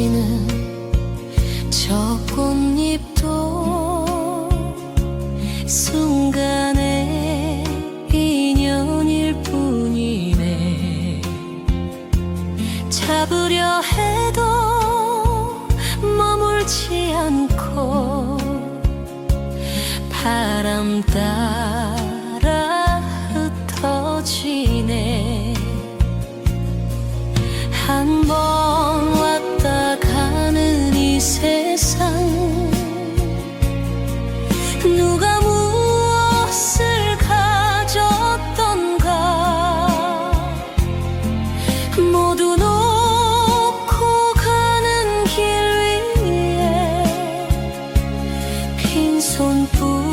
지는 저 꽃잎도 순간에 인연일 뿐이네. 잡으려 해도 머물지 않고 바람 따라 흩어지네. 幸福。